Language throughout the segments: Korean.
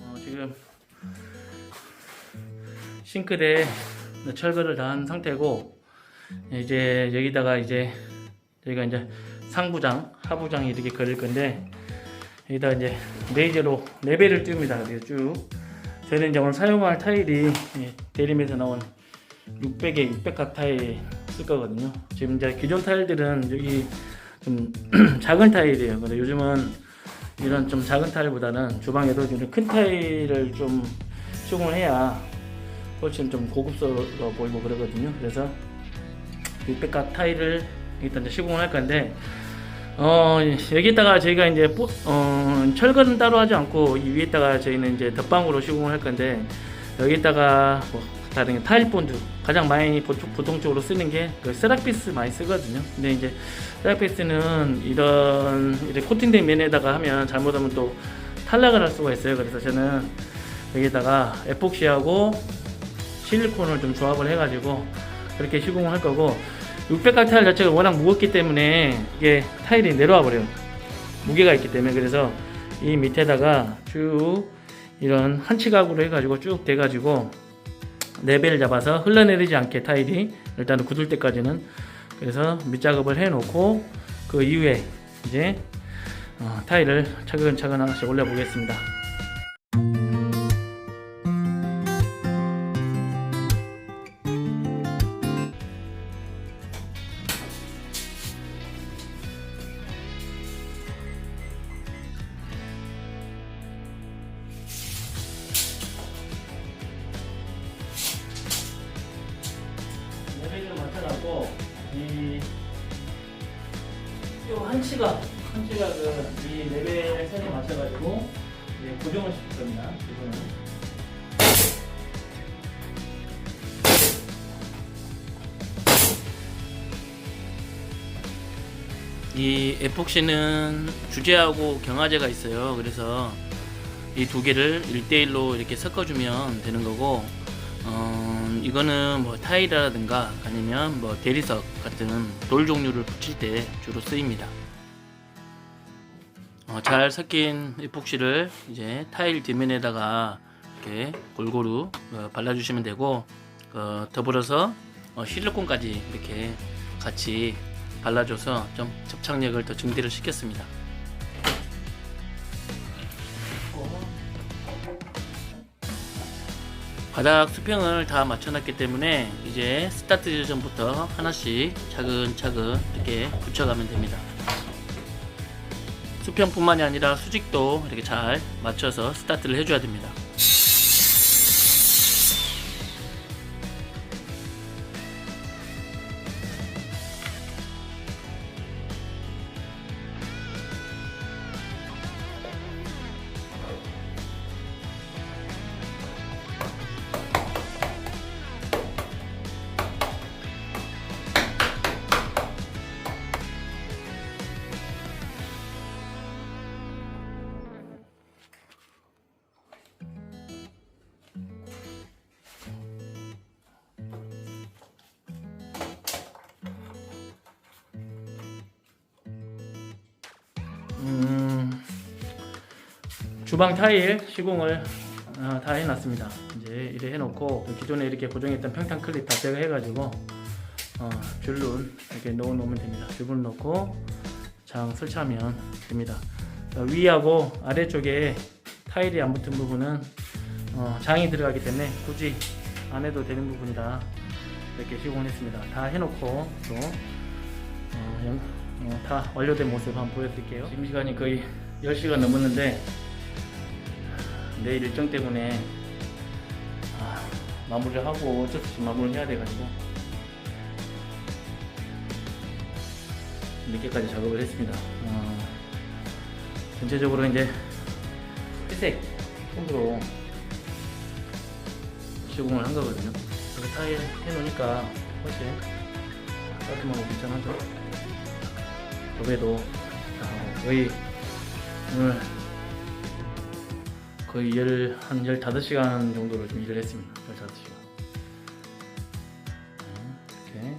어, 지금 싱크대 철거를 다 한 상태고 이제 여기다가 이제 저희가 이제 상부장, 하부장이 이렇게 그릴 건데 여기다 이제 레이저로 레벨을 띄웁니다. 쭉 저희는 이제 오늘 사용할 타일이 예, 대림에서 나온 600에 600각 타일 쓸 거거든요. 지금 이제 기존 타일들은 여기 좀 작은 타일이에요. 근데 요즘은 이런 좀 작은 타일보다는 주방에도 이런 큰 타일을 좀 시공을 해야 훨씬 좀 고급스러워 보이고 그러거든요. 그래서 600각 타일을 일단 시공을 할 건데 어 여기다가 저희가 이제 뽀- 어, 철거는 따로 하지 않고 이 위에다가 저희는 이제 덧방으로 시공을 할 건데 여기다가 뭐 다른 게 타일 본드 가장 많이 보통, 보통적으로 쓰는 게 그 세라피스 많이 쓰거든요. 근데 이제 세라피스는 이런 이렇게 코팅된 면에다가 하면 잘못하면 또 탈락을 할 수가 있어요. 그래서 저는 여기다가 에폭시하고 실리콘을 좀 조합을 해가지고 그렇게 시공을 할 거고 600각 타일 자체가 워낙 무겁기 때문에 이게 타일이 내려와 버려요. 무게가 있기 때문에 그래서 이 밑에다가 쭉 이런 한치각으로 해가지고 쭉 돼가지고 레벨을 잡아서 흘러내리지 않게 타일이 일단은 굳을 때까지는 그래서 밑작업을 해놓고 그 이후에 이제 어, 타일을 차근차근 하나씩 올려보겠습니다. 이요 한치가 한치가 그이 레벨 선에 맞춰가지고 이제 고정을 시킬 겁니다. 이거는. 이 에폭시는 주제하고 경화제가 있어요. 그래서 이 두 개를 1대1로 이렇게 섞어주면 되는 거고, 어, 이거는 뭐 타일이라든가 아니면 뭐 대리석 같은 돌 종류를 붙일 때 주로 쓰입니다. 어, 잘 섞인 에폭시를 이제 타일 뒷면에다가 이렇게 골고루 어, 발라주시면 되고, 어, 더불어서 어, 실리콘까지 이렇게 같이 발라줘서 좀 접착력을 더 증대를 시켰습니다. 바닥 수평을 다 맞춰놨기 때문에 이제 스타트 전부터 하나씩 차근차근 이렇게 붙여가면 됩니다. 수평뿐만이 아니라 수직도 이렇게 잘 맞춰서 스타트를 해줘야 됩니다. 음, 주방 타일 시공을 어, 다 해놨습니다. 이제 이래 해놓고 기존에 이렇게 고정했던 평탄 클립 다 제거해가지고 어, 줄눈 이렇게 넣어 놓으면 됩니다. 줄눈 넣고 장 설치하면 됩니다. 어, 위하고 아래쪽에 타일이 안 붙은 부분은 어, 장이 들어가기 때문에 굳이 안 해도 되는 부분이라 이렇게 시공을 했습니다. 다 해놓고 또 어, 다 완료된 모습 한번 보여드릴게요. 지금 시간이 거의 10시가 넘었는데 내일 일정 때문에 아, 마무리를 하고 어쩔 수 없이 마무리를 해야 돼가지고 늦게까지 작업을 했습니다. 어, 전체적으로 이제 회색 톤으로 시공을 한 거거든요. 이렇게 타일 해놓으니까 훨씬 깔끔하고 괜찮하죠. 도배도 어, 거의 오늘 거의 열, 한 15시간 정도를 좀 일을 했습니다. 15시간. 이렇게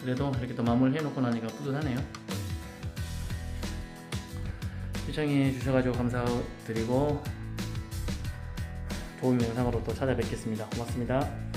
그래도 이렇게 또 마무리 해놓고 나니까 뿌듯하네요. 시청해 주셔가지고 감사드리고 좋은 영상으로 또 찾아뵙겠습니다. 고맙습니다.